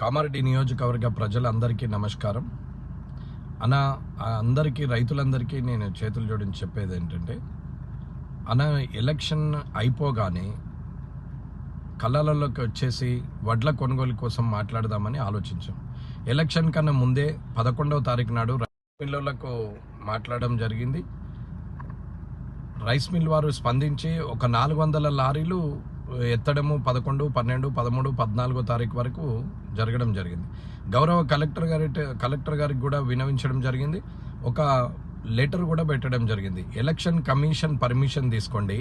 కామారెడ్డి నియోజకవర్గ ప్రజలందరికీ నమస్కారం. అన్న అందరికీ రైతులందరికీ నేను చేతులు జోడించి చెప్పేది ఏంటంటే అన్న ఎలక్షన్ అయిపోగానే కళ్ళలలోకి వచ్చేసి వడ్ల కొనుగోలు కోసం మాట్లాడదామని ఆలోచించాం. ఎలక్షన్ కన్నా ముందే పదకొండవ తారీఖు నాడు రైస్ మిల్లులకు మాట్లాడడం జరిగింది. రైస్ మిల్ వారు స్పందించి ఒక నాలుగు వందల లారీలు ఎత్తడము పదకొండు పన్నెండు పదమూడు పద్నాలుగో తారీఖు వరకు జరగడం జరిగింది. గౌరవ కలెక్టర్ గారి కలెక్టర్ గారికి కూడా వినవించడం జరిగింది. ఒక లెటర్ కూడా పెట్టడం జరిగింది. ఎలక్షన్ కమిషన్ పర్మిషన్ తీసుకోండి.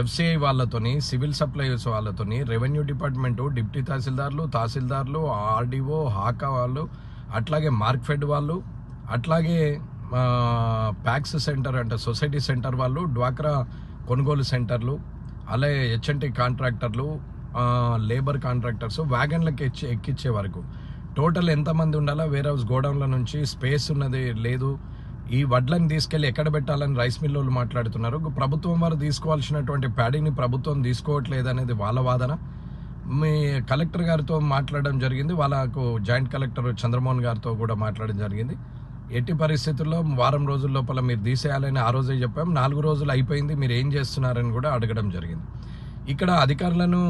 ఎఫ్సిఐ వాళ్ళతోని సివిల్ సప్లైస్ వాళ్ళతోని రెవెన్యూ డిపార్ట్మెంటు డిప్యూటీ తహసీల్దార్లు తహసీల్దార్లు ఆర్డీఓ హాకా వాళ్ళు అట్లాగే మార్క్ఫెడ్ వాళ్ళు అట్లాగే ప్యాక్స్ సెంటర్ అంటే సొసైటీ సెంటర్ వాళ్ళు డ్వాక్రా కొనుగోలు సెంటర్లు అలాగే హెచ్ఎన్టీ కాంట్రాక్టర్లు లేబర్ కాంట్రాక్టర్స్ వ్యాగన్లకు ఎక్కి ఎక్కిచ్చే వరకు. టోటల్ ఎంతమంది ఉండాలా? వేర్ హౌస్ గోడౌన్ల నుంచి స్పేస్ ఉన్నది లేదు. ఈ వడ్లను తీసుకెళ్ళి ఎక్కడ పెట్టాలని రైస్ మిల్ వాళ్ళు మాట్లాడుతున్నారు. ప్రభుత్వం వారు తీసుకోవాల్సినటువంటి ప్యాడీని ప్రభుత్వం తీసుకోవట్లేదు అనేది వాళ్ళ వాదన. మీ కలెక్టర్ గారితో మాట్లాడడం జరిగింది. వాళ్ళకు జాయింట్ కలెక్టర్ చంద్రమోహన్ గారితో కూడా మాట్లాడడం జరిగింది. ఎట్టి పరిస్థితుల్లో వారం రోజుల లోపల మీరు తీసేయాలని ఆ రోజే చెప్పాం. నాలుగు రోజులు అయిపోయింది మీరు ఏం చేస్తున్నారని కూడా అడగడం జరిగింది. ఇక్కడ అధికారులను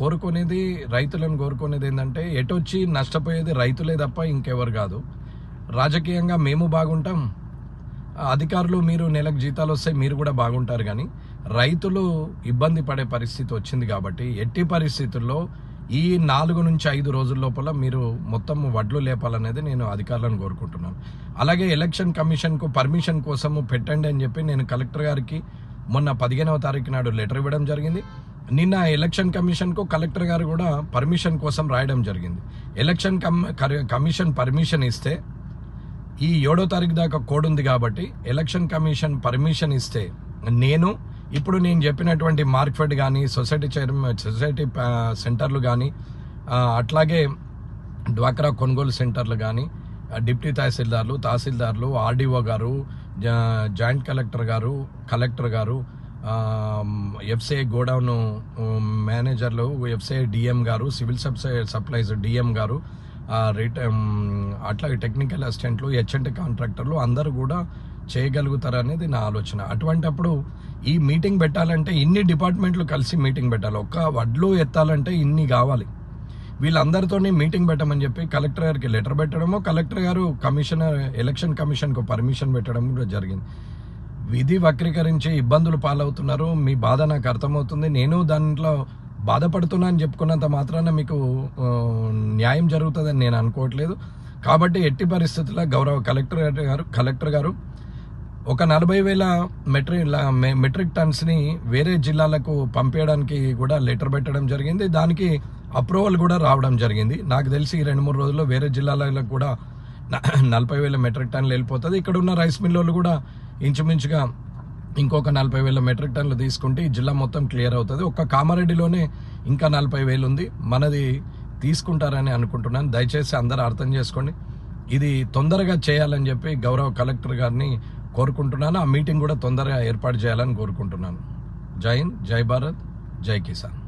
కోరుకునేది రైతులను కోరుకునేది ఏంటంటే ఎటొచ్చి నష్టపోయేది రైతులే తప్ప ఇంకెవరు కాదు. రాజకీయంగా మేము బాగుంటాం. అధికారులు మీరు నెలకు జీతాలు వస్తే మీరు కూడా బాగుంటారు కానీ రైతులు ఇబ్బంది పడే పరిస్థితి వచ్చింది కాబట్టి ఎట్టి పరిస్థితుల్లో ఈ నాలుగు నుంచి ఐదు రోజుల లోపల మీరు మొత్తం వడ్లు లేపాలనేది నేను అధికారులను కోరుకుంటున్నాను. అలాగే ఎలక్షన్ కమిషన్కు పర్మిషన్ కోసము పెట్టండి అని చెప్పి నేను కలెక్టర్ గారికి మొన్న పదిహేనవ తారీఖు నాడు లెటర్ ఇవ్వడం జరిగింది. నిన్న ఎలక్షన్ కమిషన్కు కలెక్టర్ గారు కూడా పర్మిషన్ కోసం రాయడం జరిగింది. ఎలక్షన్ కమ్ కమిషన్ పర్మిషన్ ఇస్తే ఈ ఏడో తారీఖు దాకా కోడ్ ఉంది కాబట్టి ఎలక్షన్ కమిషన్ పర్మిషన్ ఇస్తే నేను ఇప్పుడు నేను చెప్పినటువంటి మార్కెట్ కానీ సొసైటీ చైర్మన్ సొసైటీ సెంటర్లు కానీ అట్లాగే డ్వాక్రా కొనుగోలు సెంటర్లు కానీ డిప్యూటీ తహసీల్దార్లు తహసీల్దార్లు ఆర్డీఓ గారు జా- జాయింట్ కలెక్టర్ గారు కలెక్టర్ గారు ఎఫ్సిఐ గోడౌన్ మేనేజర్లు ఎఫ్సిఐ డిఎం గారు సివిల్ సప్లై సప్లైస్ డిఎం గారు ఆ, రిట అట్లాగే టెక్నికల్ అసిస్టెంట్లు హెచ్ఎండ్ కాంట్రాక్టర్లు అందరూ కూడా చేయగలుగుతారు అనేది నా ఆలోచన. అటువంటప్పుడు ఈ మీటింగ్ పెట్టాలంటే ఇన్ని డిపార్ట్మెంట్లు కలిసి మీటింగ్ పెట్టాలి. ఒక్క వడ్లు ఎత్తాలంటే ఇన్ని కావాలి. వీళ్ళందరితోనే మీటింగ్ పెట్టమని చెప్పి కలెక్టర్ గారికి లెటర్ పెట్టడమో కలెక్టర్ గారు కమిషనర్ ఎలక్షన్ కమిషన్కు పర్మిషన్ పెట్టడం కూడా జరిగింది. విధి వక్రీకరించి ఇబ్బందులు పాలవుతున్నారు. మీ బాధ నాకు అర్థమవుతుంది. నేను దాంట్లో బాధపడుతున్నా అని చెప్పుకున్నంత మాత్రాన మీకు న్యాయం జరుగుతుందని నేను అనుకోవట్లేదు. కాబట్టి ఎట్టి పరిస్థితుల్లో గౌరవ కలెక్టర్ గారు కలెక్టర్ గారు ఒక నలభై వేల మెట్రిక్ మెట్రిక్ టన్స్ని వేరే జిల్లాలకు పంపేయడానికి కూడా లెటర్ పెట్టడం జరిగింది. దానికి అప్రూవల్ కూడా రావడం జరిగింది. నాకు తెలిసి ఈ రెండు మూడు రోజుల్లో వేరే జిల్లాలకు కూడా నలభై వేల మెట్రిక్ టన్నులు వెళ్ళిపోతుంది. ఇక్కడ ఉన్న రైస్ మిల్లోళ్ళు కూడా ఇంచుమించుగా ఇంకొక నలభై వేల మెట్రిక్ టన్లు తీసుకుంటే ఈ జిల్లా మొత్తం క్లియర్ అవుతుంది. ఒక్క కామారెడ్డిలోనే ఇంకా నలభై వేలు ఉంది. మనది తీసుకుంటారని అనుకుంటున్నాను. దయచేసి అందరూ అర్థం చేసుకోండి. ఇది తొందరగా చేయాలని చెప్పి గౌరవ కలెక్టర్ గారిని కోరుకుంటున్నాను. ఆ మీటింగ్ కూడా తొందరగా ఏర్పాటు చేయాలని కోరుకుంటున్నాను. జై హింద్ జై భారత్ జై కిసాన్.